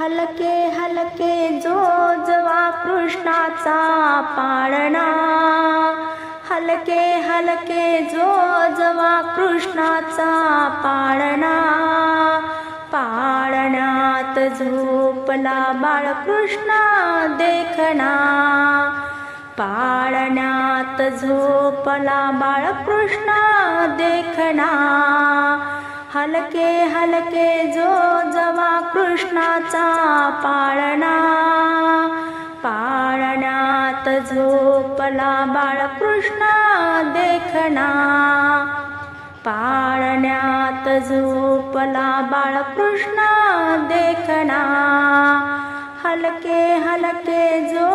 हलके हलके जो जवा कृष्णाचा पाळणा. हलके हलके जो जवा कृष्णाचा पाळणा. पाळण्यात झोपला बाळकृष्णा देखणा. पाळण्यात झोपला बाळकृष्णा देखणा. हलके हलके जो जवा कृष्णाचा पाळणा. पाळण्यात झोपला बाळकृष्णा देखणा पाळण्यात झोपला बाळकृष्णा देखणा हलके हलके जो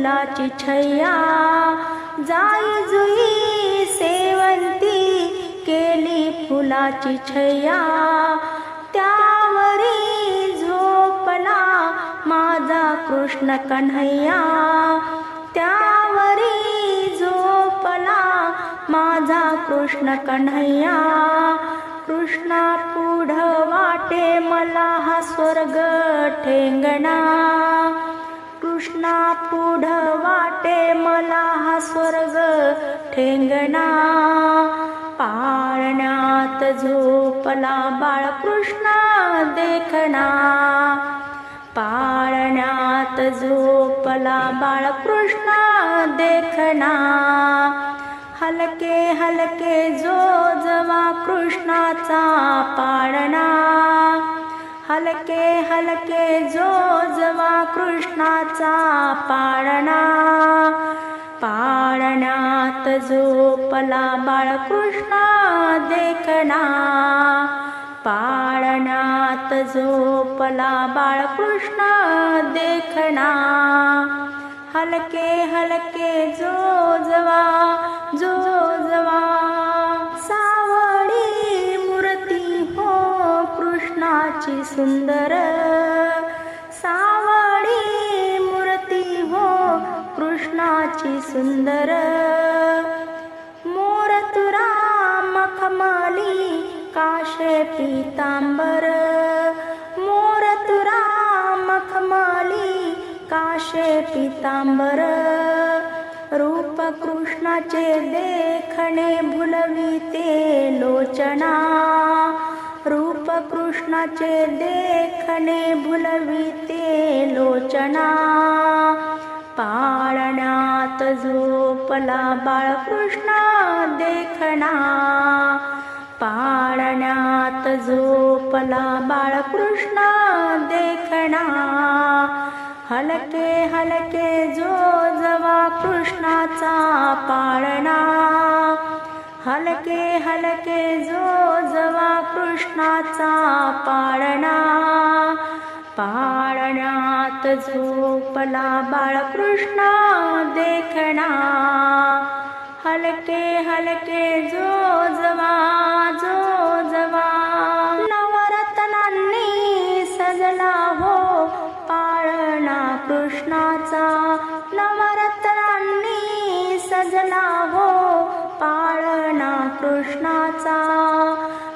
फुलाची छैया. जाई जुई सेवंती केली फुलाची छैया. त्यावरी झोपला माझा कृष्ण कन्हैया. त्यावरी झोपला माझा कृष्ण कन्हैया. कृष्णा पुढ वाटे मला हा स्वर्ग ठेंगणा कृष्णा पुढ वाटे मला हा स्वर्ग ठेंगणा. पाळण्यात झोपला बाळकृष्णा देखणा. पाळण्यात झोपला बाळकृष्णा देखणा. हलके हलके जो जवा कृष्णाचा पाळणा. हलके हलके जो जवा कृष्णाचा पाळणा. पाळण्यात झोपला बाळकृष्णा देखणा पाळण्यात झोपला बाळकृष्णा देखणा हलके हलके जो जवा जो कृष्णाची सुंदर सावळी मूर्ती हो कृष्णाची सुंदर. मोर तुरा मखमाली काशे पीतांबर. मोर तुरा मखमाली काशे पीतांबर. रूप कृष्णाचे देखणे भुलविते लोचना. रूप कृष्णाचे देखणे भुलविते लोचना. पाळण्यात झोपला बाळकृष्णा देखणा पाळण्यात झोपला बाळकृष्णा देखणा हलके हलके जो जवा कृष्णाचा हलके हलके जो जवा कृष्णाचा पाळणा. पाळण्यात झोपला बाळकृष्णा देखणा. हलके हलके जो जवा जो जवा. नवरत्नांनी सजला हो पाळणा कृष्णाचा. नवरत्नांनी सजला कृष्णाचा.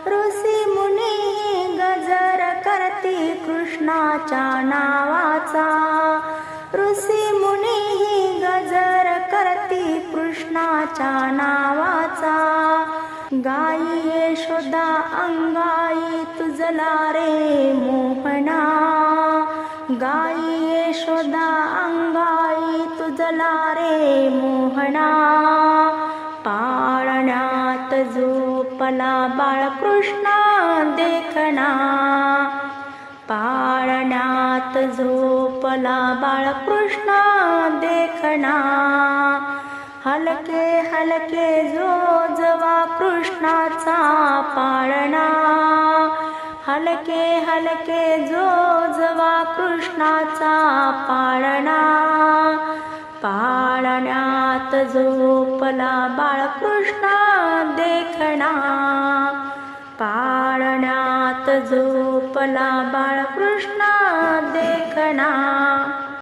ऋषी मुनी गजर करती कृष्णाच्या नावाचा. ऋषी मुनी गजर करती कृष्णाच्या नावाचा. गाई यशोदा अंगाई तुझला रे मोहना. गाई यशोदा अंगाई तुझला रे मोहना. पाळणा झोपला बाळकृष्णा देखणा पाळण्यात झोपला बाळकृष्ण देखणा हलके हलके जो जवा कृष्णाचा पाळणा. हलके हलके जो जवा कृष्णाचा पाळणा. पाळण्यात झोपला बाळकृष्ण झोपला बाळकृष्ण देखणा